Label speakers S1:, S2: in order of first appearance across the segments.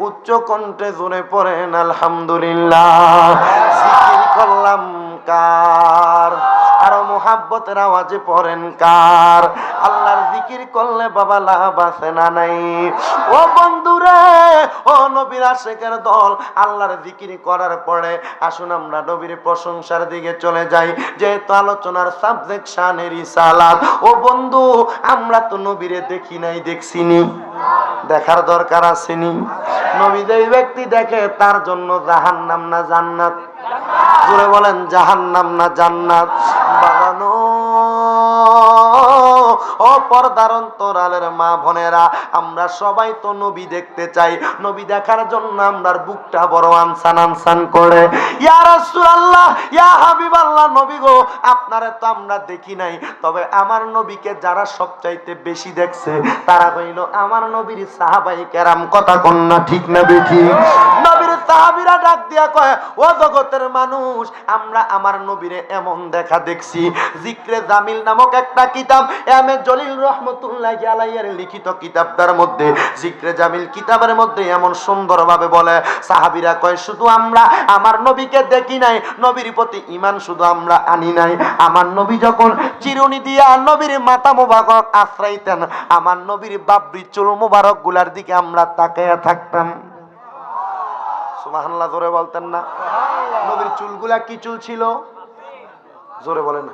S1: উচ্চ কণ্ঠে জোরে পড়েন আলহামদুলিল্লাহ। করলাম কার? মোহাব্বতের আওয়াজে পড়েন কার? আল্লাহর জিকির করলে বাবা লাভ আছে না নাই? ও বন্ধুরে, ও নবীর আশেকের দল, আল্লাহর জিকির করার পরে আসুন আমরা নবীর প্রশংসার দিকে চলে যাই। যেহেতু আলোচনার সাবজেক্ট শানের ইসালাত ও বন্ধু, আমরা তো নবীরে দেখি নাই, দেখছিনি। দেখার দরকার আসেনি নবী যেই ব্যক্তি দেখে, তার জন্য জাহান্নাম না জান্নাত? জুড়ে বলেন জাহান্নাম না জান্নাত। বাগানো ও মা বোনেরা, আমরা সবাই তো নবী দেখতে চাই। নবী দেখার জন্য বুকটা বড় আনসান আনসান করে। ইয়া নবী গো, আপনারে তো আমরা দেখি নাই। তবে আমার নবীকে যারা সবচাইতে বেশি দেখছে, তারা হইল আমার নবীর সাহাবাই কেরাম। কথা কন্যা ঠিক না বেঠি? নবীর সাহাবীরা ডাক দিয়া কয়, ও জগতের মানুষ, আমরা আমার নবীরে এমন দেখা দেখছি। জিক্রে জামিল নামক একটা কিতাব এম জলিল রহমতুল্লাহ আলাইয়ের লিখিত কিতাবটার মধ্যে জিক্রে জামিল কিতাবের মধ্যে এমন সুন্দরভাবে বলে, সাহাবীরা কয়, শুধু আমরা, আমার নবীকে দেখি নাই, নবীর প্রতি ইমান শুধু আমরা আনি নাই। আমার নবী যখন চিরুনি দিয়া নবীর মাথা মোবারক আশ্রাইতেন আমার নবীর বাবরি চুল মোবারকগুলার দিকে আমরা তাকাইয়া থাকতাম। সুবহানাল্লাহ, জোরে বলতেন না। নবীর চুলগুলা কি চুল ছিল? জোরে বলে না।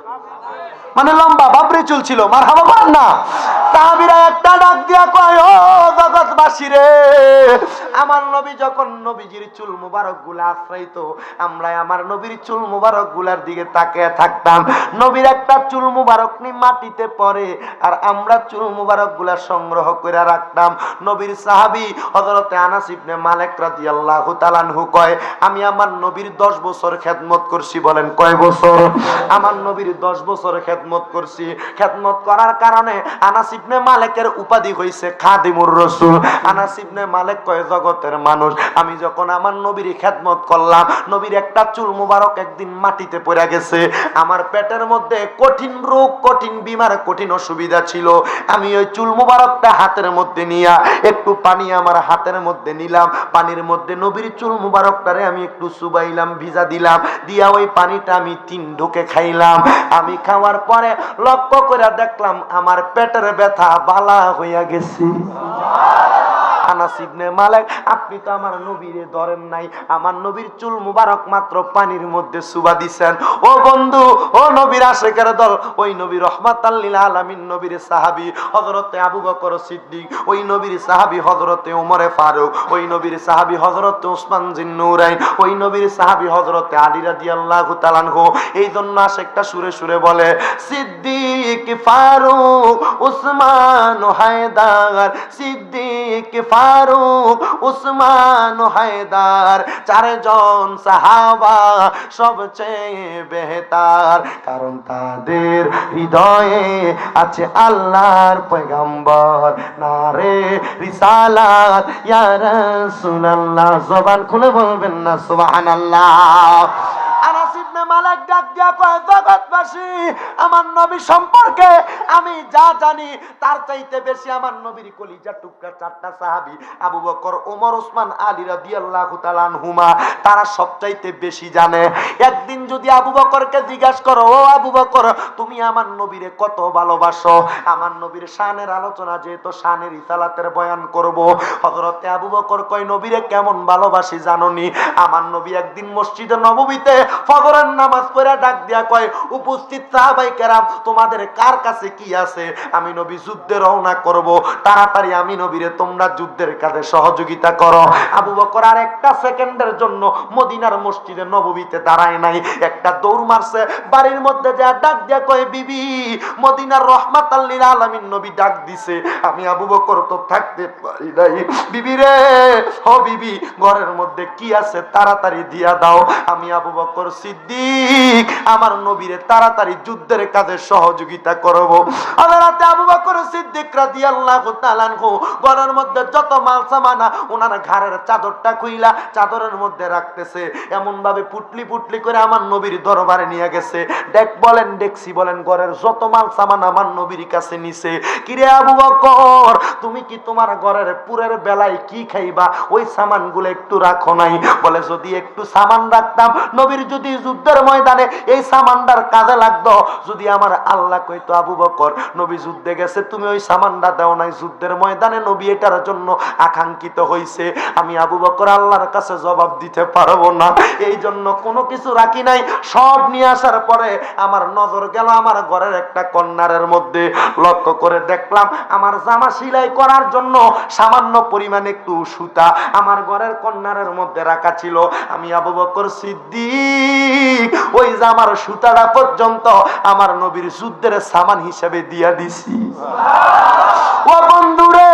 S1: মানে লম্বা বাবরি চুল ছিল মার হাবা না। তাহাবিরা একটা ডাক দিয়া কয়, ও জগৎবাসী রে, আমার নবী যখন নবীজির চুল মুবারকগুলা আশ্রয়িত আমরা আমার নবীর চুল মুবারকগুলার দিকে তাকিয়ে থাকতাম। নবীর একটা চুল মুবারক নি মাটিতে পড়ে, আর আমরা চুল মুবারকগুলা সংগ্রহ করে রাখতাম। নবীর সাহাবী হযরতে আনাস ইবনে মালিক রাদিয়াল্লাহু তাআলা আনহু কয়, আমি আমার নবীর 10 বছর খেদমত করছি বলেন কয় বছর? আমার নবীর 10 বছর খেদমত করছি। খেদমত করার কারণে আনাস ইবনে মালিকের উপাধি হইছে খাদিমুর রাসূল। আনাস ইবনে মালিক কয়, জগতের মানুষ, আমি যখন আমার নবীর খেদমত করলাম, নবীর একটা চুল মুবারক একদিন মাটিতে পড়ে গেছে। আমার পেটের মধ্যে কঠিন রোগ, কঠিন বিমার কঠিন অসুবিধা ছিল। আমি ওই চুল মুবারকটা হাতের মধ্যে নিয়া একটু পানি আমার হাতের মধ্যে নিলাম। পানির মধ্যে নবীর চুল মুবারকটারে আমি একটু সুবাইলাম, ভিজা দিলাম। দিয়া ওই পানিটা আমি তিন ঢুকে খাইলাম। আমি খাওয়ার পরে লক্ষ্য করে দেখলাম আমার পেটের ব্যথা বালা হইয়া গেছে। আনাস ইবনে মালিক, আপনি তো আমার নবীরে ধরেন নাই। আমার নবীর চুল মুবারক মাত্র পানির মধ্যে সুবা দিছেন। ও বন্ধু, ও নবীর আশেকের দল, ওই নবী রহমাতাল্লিল আলামিন নবীর সাহাবী হযরতে আবু বকর সিদ্দিক, ওই নবীর সাহাবী হযরতে ওমরে ফারুক, ওই নবীর সাহাবী হযরতে ওসমান জিন্নুরাইন ওই নবীর সাহাবী হযরতে আলী রাদিয়াল্লাহু এই জন্য আশেকটা সুরে সুরে বলে, সিদ্দিক ফারুক, উসমান হায়দার, সিদ্দিক ফারুক উসমান হায়দার, চারজন সাহাবা সবচেয়ে বেহতার। কারণ তাদের হৃদয়ে আছে আল্লাহর পয়গাম্বর। নারে রিসালাত, ইয়া রাসূলুল্লাহ। জবান খুলে বলবেন না, সুবহানাল্লাহ। আনাস ইবনে মালিক ডাক দিয়া কয়, জগৎবাসী, আমার নবী সম্পর্কে আমি যা জানি, তার চাইতে বেশি আমার নবীর কলিজা টুকরা চারটা সাহাবী, আবু বকর, ওমর, ওসমান, আলী আনহুমা, তারা সবচাইতে বেশি জানে। একদিন যদি আবু বকরকে জিজ্ঞাসা করো, ও আবু বকর, তুমি আমার নবীরে কত ভালোবাসো? আমার নবীর শানের আলোচনা যেহেতু শানের ইসালাতের বয়ান করব, হযরতে আবু বকর কয়, নবীরে কেমন ভালোবাসি জাননি? আমার নবী একদিন মসজিদে নববীতে ফজরের নামাজ পড়ে ডাক দিয়া কয়, উপস্থিত সাহাবাই কেরাম, তোমাদের কার কাছে কি আছে? আমি নবী যুদ্ধে রওনা করব। তাড়াতাড়ি আমি নবীরে তোমরা যুদ্ধের কাজে সহযোগিতা করো। আবু বকর আর একটা সেকেন্ডের জন্য মদিনার মসজিদে নববীতে দাঁড়ায় নাই। একটা দৌড় মারছে। বাড়ির মধ্যে যা ডাক দিয়া কয়, বিবি, মদিনার রহমাত আল্লিল আলামিন নবী ডাক দিছে। আমি আবু বকর তো থাকতে পারি নাই। বিবি রে ও বিবি, ঘরের মধ্যে কি আছে তাড়াতাড়ি দিয়া দাও। আমি আবু বকর সিদ্দিক আমার নবীরে তাড়াতাড়ি যুদ্ধের কাজে সহযোগিতা করব। হযরতে আবু বকর সিদ্দিক রাদিয়াল্লাহু তাআলা ঘরের মধ্যে যত মাল সামানা ওনার ঘাড়ের চাদরটা খুইলা চাদরের মধ্যে রাখতেছে। এমন ভাবে পুটলি পুটলি করে আমার নবীর দরবারে নিয়ে গেছে। দেখ বলেন, দেখছি বলেন, ঘরের যত মাল সামান আমার নবীর কাছে নিছে। কিরে আবু বকর, তুমি কি তোমার ঘরের পুরের বেলায় কি খাইবা? ওই সামানগুলো একটু রাখো নাই। বলে, যদি একটু সামান রাখতাম, নবীর যদি যুদ্ধের ময়দানে এই সামানটার কাজে লাগতো। যদি আমার আল্লাহ কইতো, আবু বকর, নবী যুদ্ধে গেছে, তুমি ওই সামানটা দাও নাই, যুদ্ধের ময়দানে নবী এটার জন্য আকাঙ্ক্ষিত হইছে। আমি আবু বকর আল্লাহর কাছে জবাব দিতে পারব না। এই জন্য কোনো কিছু রাখি নাই। সব নিয়ে আসার পরে আমার নজর গেল আমার ঘরের একটা কন্যারের মধ্যে। লক্ষ্য করে দেখলাম, আমার জামা সিলাই করার জন্য সামান্য পরিমাণ একটু সুতা আমার ঘরের কন্যারের মধ্যে রাখা ছিল। আমি আবু বকর সিদ্দিক, ওই জামার সুতাটা পর্যন্ত আমার নবীর যুদ্ধের সামান হিসাবে দিয়া দিছি। ও বন্ধুরে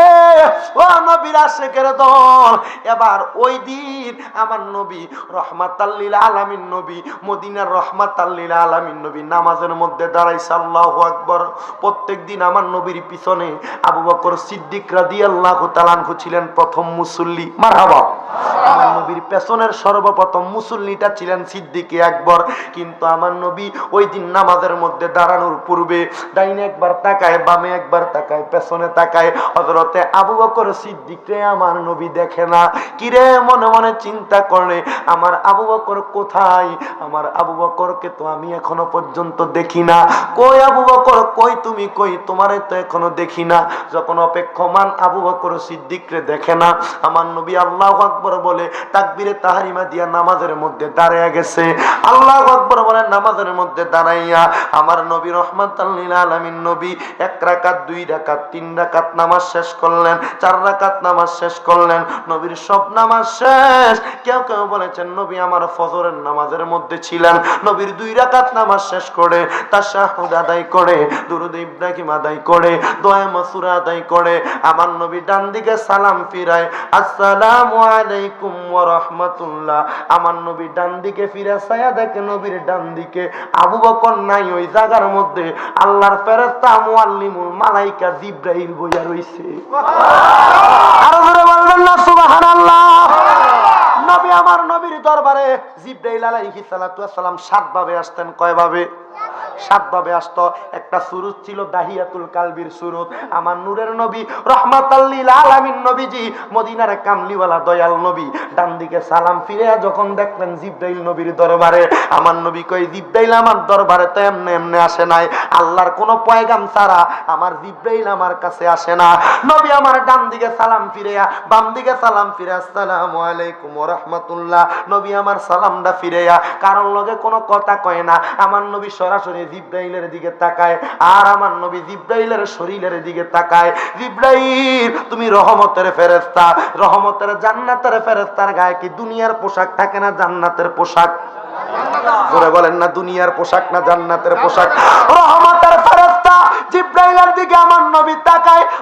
S1: ছিলেন প্রথম মুসল্লি। মারহাবা। আমার নবীর পেছনের সর্বপ্রথম মুসল্লিটা ছিলেন সিদ্দিকি আকবর। কিন্তু আমার নবী ওই দিন নামাজের মধ্যে দাঁড়ানোর পূর্বে ডাইনে একবার তাকায়, বামে একবার তাকায়, পেছনে তাকায়। হজরতে আবু বকর সিদ্দিকরে আমার নবী দেখে না। কিরে মনে মনে চিন্তা করে, আমার আবু বকর কোথায়? আমার আবু বকরকে তো আমি এখনও পর্যন্ত দেখি না। কই আবু বকর, কই তুমি, কই? তোমারে তো এখনও দেখি না। যখন অপেক্ষমান আবু বকর সিদ্দিকরে দেখে না, আমার নবী আল্লাহ আকবর বলে, তাকবিরে তাহারিমা দিয়া নামাজের মধ্যে দাঁড়াইয়া গেছে। আল্লাহ আকবর বলে, নামাজের মধ্যে দাঁড়াইয়া। আমার নবী রহমত আলমিন নবী এক রাকাত, দুই রাকাত, তিন রাকাত নামাজ শেষ করলেন। চার রাকাত নামাজ শেষ করলেন, নবীর সব নামাজ শেষ। কেউ কেউ বলেছেন, নবী আমার ফজরের নামাজের মধ্যে ছিলেন। নবীর দুই রাকাত নামাজ শেষ করে তার শাহুদ আদায় করে, দুরুদ ইব্রাহিম আদায় করে, দোয়া মাসুরা আদায় করে, আমার নবী ডান দিকে সালাম ফিরায়, আসসালামু আলাইকুম ওয়া রাহমাতুল্লাহ। আমার নবী ডান দিকে ফিরে ছায়া দেখে নবীর ডান দিকে আবু বকর নাই, ওই জায়গার মধ্যে আল্লাহর ফেরেশতা, মুআল্লিমুল মালাইকা জিব্রাইল বইয়া রইছে। আমার নবীর দরবারে জিব্রাইল আলাইহিস সালাতু সালাম সাত ভাবে আসতেন কয় ভাবে সাত ভাবে আসতো। একটা ছিল দাহিয়াতুল কালবির আমার নূরের নবী রহমাতাল্লিল আলামিন নবীজি, মদিনার কামলিওয়ালা দয়াল নবী। ডান দিকে সালাম ফিরে যখন দেখলেন জিব্রাইল নবীর দরবারে। আমার নবী কই, জিব্রাইল আমার দরবারে তো এমনে এমনে আসে নাই। আল্লাহর কোন পয়গাম ছাড়া আমার জিব্রাইল আমার কাছে আসে না। নবী আমার ডান দিকে সালাম ফিরে বাম দিকে সালাম ফিরে, আসসালামু আলাইকুম রাহমাতুল্লাহ। নবী আমার সালামটা ফিরে কারণ লগে কোনো কথা কয় না। আমার নবী সরাসরি জিব্রাইলের দিকে তাকায় আর আমার নবী জিব্রাইলের শরীরের দিকে তাকায়। জিব্রাইল তুমি রহমতের ফেরেস্তা রহমতের জান্নাতের ফেরেস্তার গায়ে কি দুনিয়ার পোশাক থাকে না জান্নাতের পোশাক? বলেন না দুনিয়ার পোশাক না জান্নাতের পোশাক? রহমতের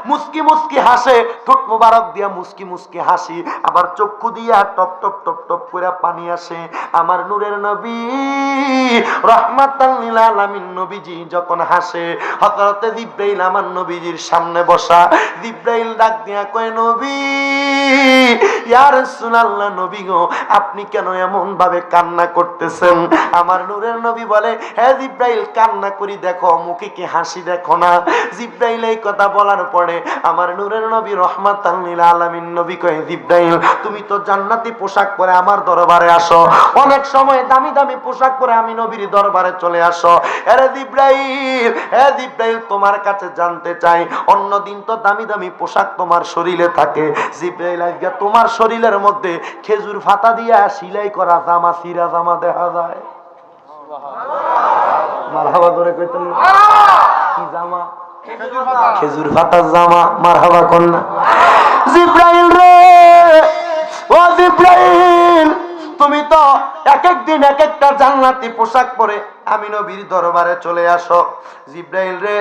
S1: মুস্কি মুস্কি হাসে, ঠোঁট মুবারক দিয়া মুস্কি মুস্কি হাসি, আবার চক্ষু দিয়া টপ টপ টপ টপ করে পানি আসে। আমার নূরের নবী, রহমাতাল লিল আলামিন নবীজি যখন হাসে, হযরতে জিব্রাইল আমার নবীজির সামনে বসা, জিব্রাইল ডাক দিয়া কয়, নবী ইয়া রাসূলুল্লাহ, নবী গো, আপনি কেন এমন ভাবে কান্না করতেছেন? আমার নূরের নবী বলে জিব্রাইল, কান্না করি দেখো, মুখে কি হাসি দেখো না? জিব্রাইল এই কথা বলার পরে আমার নূরের নবী নবী কয়ে, জিব্রাইল, তুমি তো জান্নাতি পোশাক পরে আমার দরবারে আসো। অনেক সময় দামি দামি পোশাক পরে আমি নবীর দরবারে চলে আসো। আরে জিব্রাইল হ্যাঁ জিব্রাইল, তোমার কাছে জানতে চাই অন্য দিন তো দামি দামি পোশাক তোমার শরীরে থাকে। জিব্রাইল তোমার শরীরের মধ্যে খেজুর ফাতা দিয়া সিলাই করা জামা সিরা জামা দেখা যায়। রে, ও তুমি এক এক এক একটা জান্নাতি পোশাক পরে আমি নবীর দরবারে চলে আসো। জিব্রাইল রে,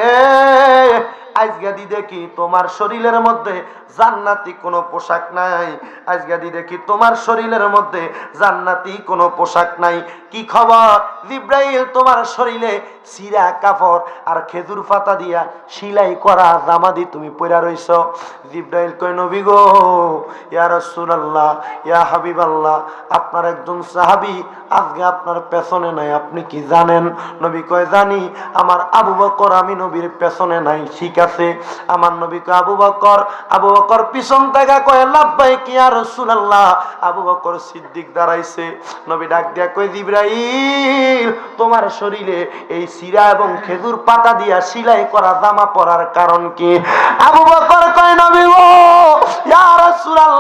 S1: আজকে দি দেখি তোমার শরীরের মধ্যে জান্নাতি কোনো পোশাক নাই। আজকে দি দেখি তোমার শরীরের মধ্যে জান্নাতি কোনো পোশাক নাই। কি খবর? জিব্রাইল, তোমার শরীরে সিরা কাপড় আর খেজুর পাতা দিয়া সিলাই করা জামা দি তুমি পরা রইছ। জিব্রাইল কয়, নবী গো, ইয়া রাসূলুল্লাহ, ইয়া হাবিবাল্লাহ, আপনার একজন সাহাবী, আজকে আপনার পেছনে নাই, আপনি কি জানেন? নবী কয়, জানি। আমার আবু বকর, আমি নবীর পেছনে নাই, ঠিক আছে? আমার নবী কয়, আবু বকর আবু বকর পিছন থেকে কয় লাভবাই কি আর রাসূলুল্লাহ। আবু বকর সিদ্দিক দাঁড়াইছে। নবী ডাক দিয়া কয়, জিব্রাইল, তোমার শরীরে এই সিরা এবং খেজুর পাতা দিয়া সিলাই করা জামা পরার কারণ কি? আবু বকর কয়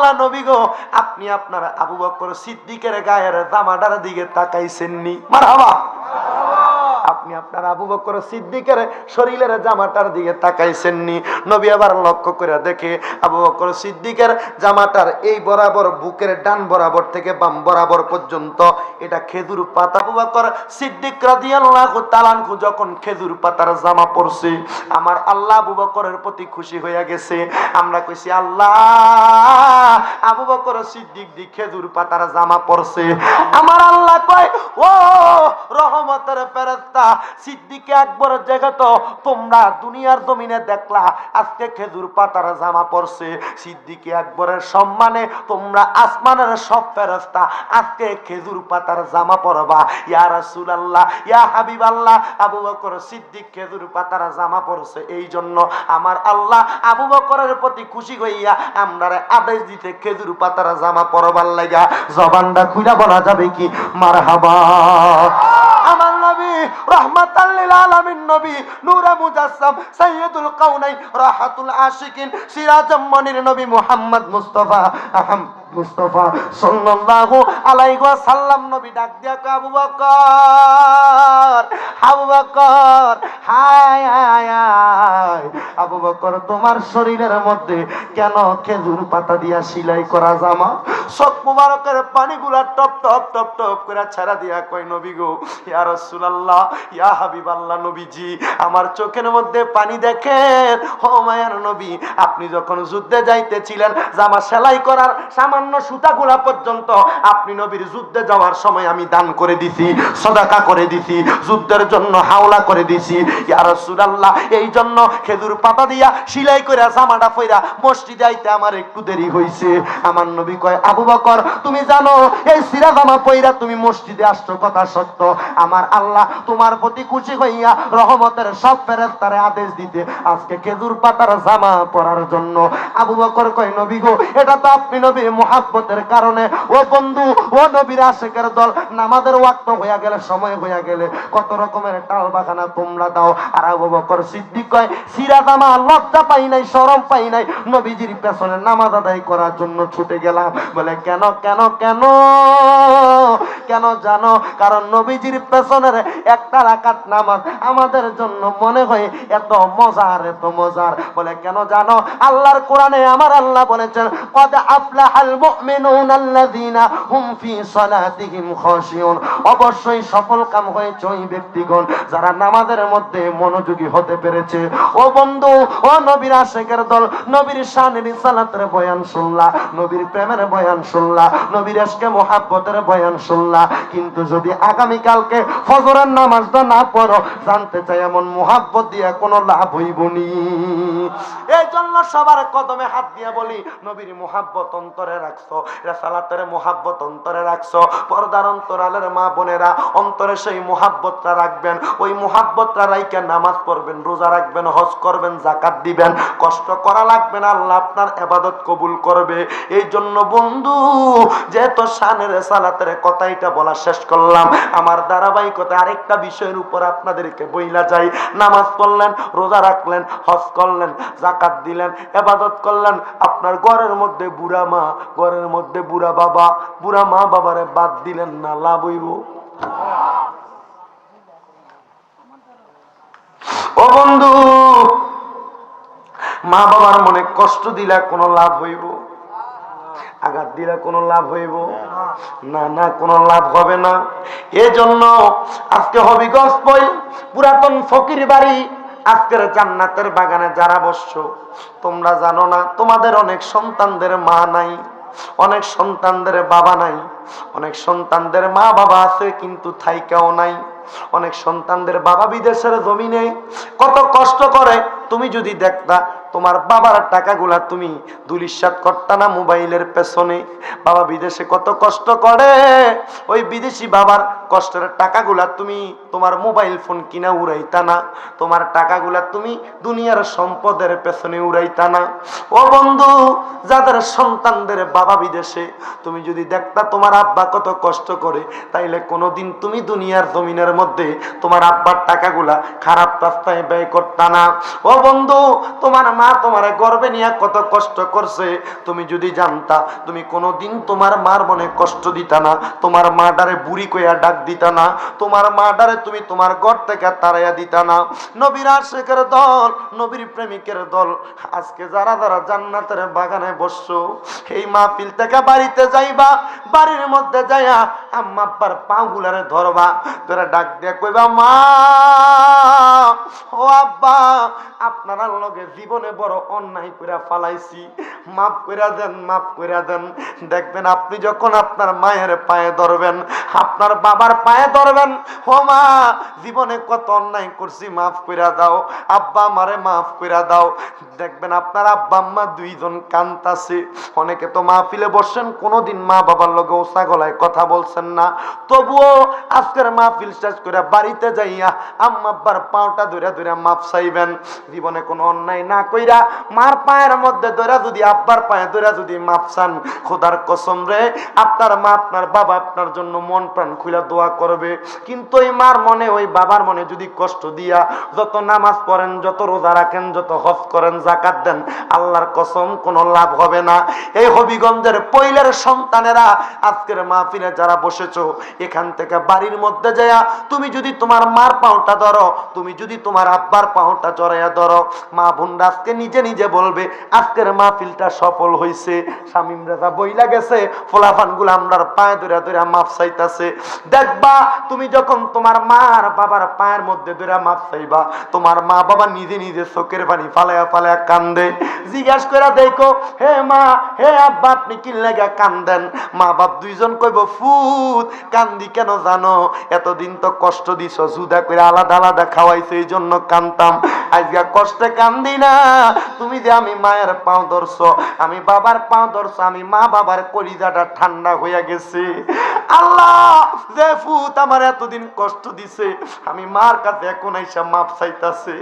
S1: রাসূলুল্লাহ নবী গো আপনি আপনার আবু বকর সিদ্দিকের গায়ের জামাটার দিকে তাকাইছেননি। মারহাবা। আপনি আপনার আবু বকর সিদ্দিকের শরীরের জামাটার দিকে তাকাইছেননি। নবী আবার লক্ষ্য করে দেখে আবু বকর সিদ্দিকের জামাটার এই বরাবর বুকের ডান বরাবর থেকে বাম বরাবর পর্যন্ত এটা খেজুর পাতা। আবু বকর সিদ্দিক রাদিয়াল্লাহু তাআলাহু যখন খেজুর পাতার জামা পরছে, আমার আল্লাহ আবু বকরের প্রতি খুশি হয়ে গেছে। আমরা কইছি, আল্লাহ, আবু বকর সিদ্দিক দি খেজুর পাতার জামা পরছে। আমার আল্লাহ কয়, ও রহমতের ফেরেশতা সিদ্দিকে একবার তো, তোমরা দুনিয়ার জমিনে দেখলা, আজকে খেজুর পাতার জামা পরছে। সিদ্দিকে একবারের সম্মানে, তোমরা আসমানের সব ফেরেশতা, আজকে খেজুর পাতার জামা পরবা। ইয়া রাসূলুল্লাহ, ইয়া হাবিবাল্লাহ, আবু বকর সিদ্দিক খেজুর পাতার জামা পরছে। এই জন্য আমার আল্লাহ আবু বকরের প্রতি খুশি হইয়া আমরা আদেশ দিতে খেজুর পাতার জামা পরবার লাগা জবানটা খুইরা বলা যাবে কি? মারহাবা। আমার নবী, রহমাতাল লিল আলামিন নবী, নূরে মুজাসসাম, সাইয়্যিদুল কাউনাই রাহাতুল আশিকিন, সিরাজাম মনির নবী মুহাম্মদ মুস্তাফা আহম। মুস্তাফা সাল্লাল্লাহু আলাইহি ওয়াসাল্লাম নবী ডাক দিয়া আবু বকর আবু বকর, হায় হায় হায়, আবু বকর, তোমার শরীরের মধ্যে কেন খেজুর পাতা দিয়া সিলাই করা জামা? সব মুবারকের পানিগুলা টপ টপ টপ টপ করে ছাড়া দিয়া কয়, নবী গো, ইয়া রাসূলুল্লাহ, ইয়া হাবিবাল্লাহ নবীজি, আমার চোখের মধ্যে পানি দেখেন, ও মায়ার নবী, আপনি যখন যুদ্ধে যাইতেছিলেন, জামা সেলাই করার সামান্য সুতাগুলা পর্যন্ত আপনি নবীর যুদ্ধে যাওয়ার সময় আমি দান করে দিছি, সদাকা করে দিছি, যুদ্ধের জন্য হাওলা করে দিছি। ইয়া রাসূলুল্লাহ, এই জন্য খেজুর পাতা দিয়া সিলাই করে জামাটা পইরা মসজিদে আইতে আমার একটু দেরি হইছে। আমার নবী কয়, আবু বকর, তুমি জানো, এই সিরা জামা পইরা তুমি মসজিদে আসছো, কথা সত্য। আমার আল্লাহ তোমার প্রতি খুশি হইয়া রহমতের সব ফেরেস্তারে আদেশ দিতে আজকে খেজুর পাতার জামা পরার জন্য। আবু বকর কয়, নবী গো, এটা তো আপনি নবী মোহাব্বতের কারণে, ও বন্ধু, ও নবীর আশেকের দল, নামাজের ওয়াক্ত হইয়া গেলে, সময় হইয়া গেলে, কত রকমের টাল বাখানা তোমরা দাও। আর আবু বকর সিদ্দিক কয় সিরা জামা লজ্জা পাই নাই, শরম পাই নাই। নবীজির পেছনে নামাজ আদায় করার জন্য ছুটে গেলাম। বলে, কেন কেন কেন? কেন জানো? কারণ নবীজির পেছনের একটা রাকাত নামাজ আমাদের জন্য মনে হয় এত মজার এত মজার। বলে, কেন জানো? আল্লাহর কোরআনে আমার আল্লাহ বলেছেন, কদ আফলাহাল মুমিনুন অবশ্যই সফল কাম হয়েছে ওই ব্যক্তিগণ যারা নামাজের মধ্যে মনোযোগী হতে পেরেছে। ও বন্ধু, ও নবীর আশেকের দল, নবীর শানের সালাতের বয়ান শুনলা, নবীর প্রেমের বয়ান শুনলা, নবীর আজকে মোহাব্বতের বয়ান শুনলা। কিন্তু যদি আগামী কালকে ফজরের নামাজটা না পড়ো, জানতে চাই এমন মোহাব্বত দিয়ে কোনো লাভ হইবনি এই জন্য সবার কদমে হাত দিয়ে বলি, নবীর মোহাব্বত অন্তরে রাখছো রেসালাতের মোহাব্বত অন্তরে রাখছো, পর্দার অন্তরালের মা বোনেরা অন্তরে সেই মোহাব্বতটা রাখবেন, ওই মোহাব্বতটা রাইকে নামাজ পড়বেন, রোজা রাখবেন, হজ করবেন জাকাত দিবেন, কষ্ট করা লাগবে না, আল্লাহ আপনার এবাদত কবুল করবে। এই জন্য বন্ধু, যেহেতু শানের সালাতের কথাইটা বলা শেষ করলাম, আমার ধারাবাহিকতা আরেকটা বিষয়ের উপর আপনাদেরকে বইলা যাই। নামাজ পড়লেন, রোজা রাখলেন, হজ করলেন জাকাত দিলেন, এবাদত করলেন, আপনার ঘরের মধ্যে বুড়া মা ঘরের মধ্যে বুড়া বাবা, বুড়া মা বাবারে বাদ দিলেন না, লাভ হইব। ও বন্ধু, মা বাবার মনে কষ্ট দিলে কোনো লাভ হইব? আঘাত দিলে কোনো লাভ হইব? না না, কোনো লাভ হবে না। এজন্য আজকে হবিগঞ্জ বই, পুরাতন ফকির বাড়ি, আজকের জান্নাতের বাগানে যারা বসছো, তোমরা জানো না, তোমাদের অনেক সন্তানদের মা নাই। অনেক সন্তানদের বাবা নাই, অনেক সন্তানদের মা বাবা আছে কিন্তু থাইকাও নাই, অনেক সন্তানদের বাবা বিদেশের জমিনে কত কষ্ট করে তুমি যদি দেখতা তোমার বাবার টাকাগুলা তুমি দুলিশ্বাত করতা না মোবাইলের পেছনে, বাবা বিদেশে কত কষ্ট করে। ওই বিদেশি বাবার কষ্টের টাকাগুলা তুমি তোমার মোবাইল ফোন কিনা উড়াইতা না, তোমার টাকাগুলা তুমি দুনিয়ার সম্পদের পেছনে উড়াইতা না। ও বন্ধু, যাদের সন্তানদের বাবা বিদেশে, তুমি যদি দেখতা তোমার আব্বা কত কষ্ট করে, তাইলে কোনোদিন তুমি দুনিয়ার জমিনের মধ্যে তোমার আব্বার টাকাগুলা খারাপ রাস্তায় ব্যয় করতা না। ও বন্ধু, তোমার মা তোমার গর্বে নিয়ে কত কষ্ট করছে। তুমি যদি জানতা, তুমি কোনোদিন তোমার মার মনে কষ্ট দিতা না, তোমার মা ডারে বুড়ি কইয়া ডাক দিতা না, তোমার মা ডারে তুমি তোমার ঘর থেকে তাড়াইয়া দিতা না। নবীর আশেকের দল, নবীর প্রেমিকের দল, আজকে যারা যারা জান্নাতের বাগানে বসছো, এই মাহফিল থেকে বাড়িতে যাইবা, বাড়ির মধ্যে যাইয়া আম্মা আব্বার পা গুলারে ধরবা তোরা ডাক দিয়ে কইবা, মা, ও আব্বা আপনারা লগে জীবনে বড় অন্যায় করে ফালাইছি। মাফ করে দেন, মাফ করে দেন। দেখবেন আপনি যখন আপনার মায়ের পায়ে ধরবেন, আপনার বাবার পায়ে ধরবেন, ও মা, জীবনে কত অন্যায় করছি, মাফ করে দাও। আব্বা আমারে মাফ করে দাও। দেখবেন আপনার আব্বা আম্মা দুইজন কান্তাছে। অনেকে তো মাহফিলে বসছেন, কোনোদিন মা বাবার লগে ওসা গলায় কথা বলছেন না। তবুও আজকের মাহফিল শেষ করে বাড়িতে যাইয়া আম্মা আব্বার পাওটা ধরে ধরে মাফ চাইবেন। জীবনে কোনো অন্যায় না কইরা মার পায়ের মধ্যে ধরে যদি আব্বার পায়ে ধরে যদি মাফ চান, খোদার কসম রে, আপনার মা আপনার বাবা আপনার জন্য মন প্রাণ খুলে দোয়া করবে। কিন্তু ওই মার মনে, ওই বাবার মনে যদি কষ্ট দিয়া যত নামাজ পড়েন, যত রোজা রাখেন, যত হজ করেন জাকাত দেন, আল্লাহর কসম কোনো লাভ হবে না। এই হবিগঞ্জের পৈলের সন্তানেরা আজকের মাহফিলে যারা বসেছো, এখান থেকে বাড়ির মধ্যে যায়া তুমি যদি তোমার মার পাওটা ধরো, তুমি যদি তোমার আব্বার পাওটা জড়াইয়া ধরো মা বোনরা আজকে নিজে নিজে বলবে, আজকের মাহফিলটা সফল হয়েছে শামিম রাজা বইলা গেছে, ফোলাফানগুলো আমরার পায়ে ধরে ধরে মাফ চাইতাছে। দেখবা, তুমি যখন তোমার মার বাবার পায়ের মধ্যে ধরে মাফ চাইবা, তোমার মা বাবা নিজে নিজে চোখের পানি ফালায়া ফালায়া কান্দে। জিজ্ঞাস করে দেখো, হে মা, হে আব্বা, আপনি কি লেগা কান্দেন? মা বাপ দুইজন কইব, ফুত, কান্দি কেন জানো? এতদিন তো কষ্ট দিছ, জুদা করে আলাদা আলাদা খাওয়াইছে এই জন্য কানতাম। আজকে কষ্টে কান্দি না। তুমি যে আমি মায়ের পাও ধরছ, আমি বাবার পাও ধরছ, আমি মা বাবার কলিজাটা ঠান্ডা হইয়া গেছে। আল্লাহ, যে ফুত আমার এতদিন কষ্ট দিছে, আমি মার কাছে এখন আইসা মাপ চাইতাছে।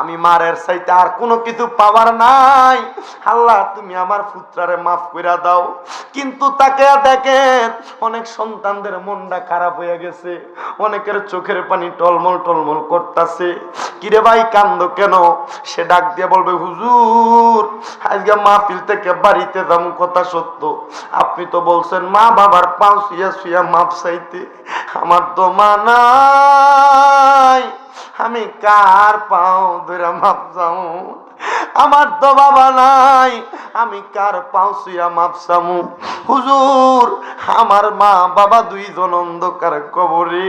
S1: আমি মারের চাইতে আর কোনো কিছু পাওয়ার নাই। আল্লাহ, তুমি আমার পুত্রারে মাফ করে দাও। কিন্তু তাকে দেখেন, অনেক সন্তানদের মনটা খারাপ হয়ে গেছে। অনেকের চোখের পানি টলমল টলমল করতেছে। কিরে ভাই, কান্দ কেন? সে ডাক দিয়ে বলবে, হুজুর, আজকে মাহফিল থেকে বাড়িতে যাব, কথা সত্য। আপনি তো বলছেন, মা বাবার পাও শুয়া শুয়া মাপ চাইতে। আমার তো মা নাই। আমি কার পাও ধরে মাপ যাও আমার তো বাবা নাই। আমি কার পাও শুয়া মাপ হুজুর, আমার মা বাবা দুইজন অন্ধকার কবরে।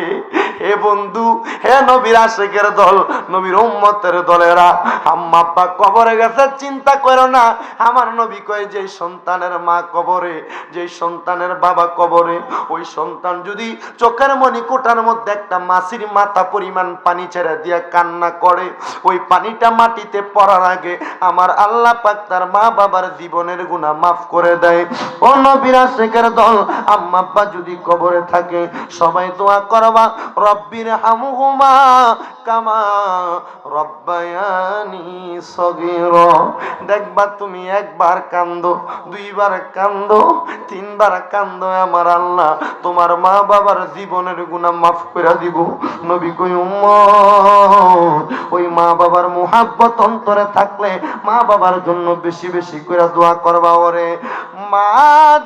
S1: হে বন্ধু, হে নবীর আশেকের দল, নবীর উম্মতের দলেরা। আম্মা আব্বা কবরে গেছে, চিন্তা করো না। আমার নবী কয় যে সন্তানের মা কবরে যে সন্তানের বাবা কবরে, ওই সন্তান যদি চোখের মনি কোটার মধ্যে একটা মাছির মাথা পরিমাণ পানি ছেড়ে দিয়ে কান্না করে, ওই পানিটা মাটিতে পড়ার আগে আমার আল্লাহ পাক তার মা বাবার জীবনের গুণা মাফ করে দেয়। ও নবীর আশেকের দল, আম্মা আব্বা যদি কবরে থাকে, সবাই দোয়া করবা, রব্বির হামুহুমা কামা রব্বায়ানি সগীর। দেখবা তুমি একবার কান্দো, দুইবার কান্দো, তিনবার কান্দো, আমার আল্লাহ তোমার মা বাবার জীবনের গুণা মাফ করে দিব। নবী কই ওই মা বাবার মুহাব্বত অন্তরে থাকলে মা বাবার জন্য বেশি বেশি করে দোয়া করবা ওরে। মা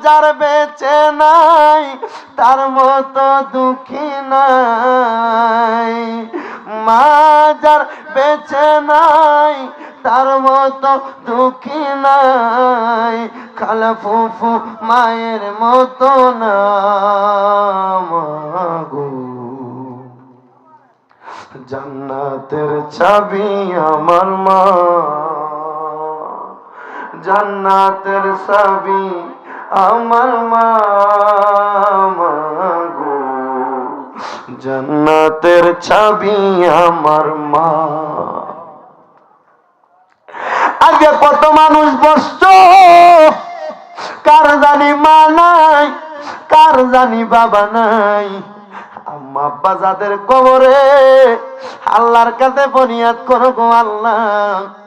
S1: যার বেঁচে নাই, তার মতো দুঃখী নাই। মা যার বেঁচে নাই, তার মতো দুঃখী নাই। খালা ফুফু মায়ের মতো না জান্নাতের চাবি আমার মা জান্নাতের চাবি আমার মা গো জান্নাতের চাবি আমার মা। আগে কত মানুষ বসত, কার জানি মা নাই, কার জানি বাবা নাই। আম্মা যাদের কবরে, আল্লাহর কাছে ফরিয়াদ করো গো আল্লাহ।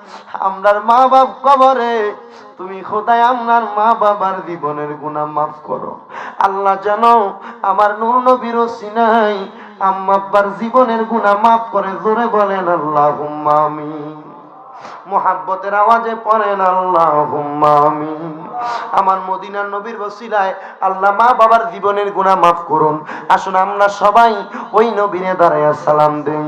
S1: আমরার মা বাপ কবরে। তুমি খোদায় আমরার মা বাবার জীবনের গুনাহ মাফ করো। আল্লাহ জানো আমার নূর নবীর সিনাই আম্মা আব্বার জীবনের গুনাহ মাফ করে, জোরে বলেন আল্লাহ আমিন। মোহাব্বতের আওয়াজে পড়েন আল্লাহ আমিন। আমার মদিনার নবীর বসিলায় আল্লাহ মা বাবার জীবনের গুনাহ মাফ করুন। আসুন আমরা সবাই ওই নবীনে দাঁড়ায় সালাম দেই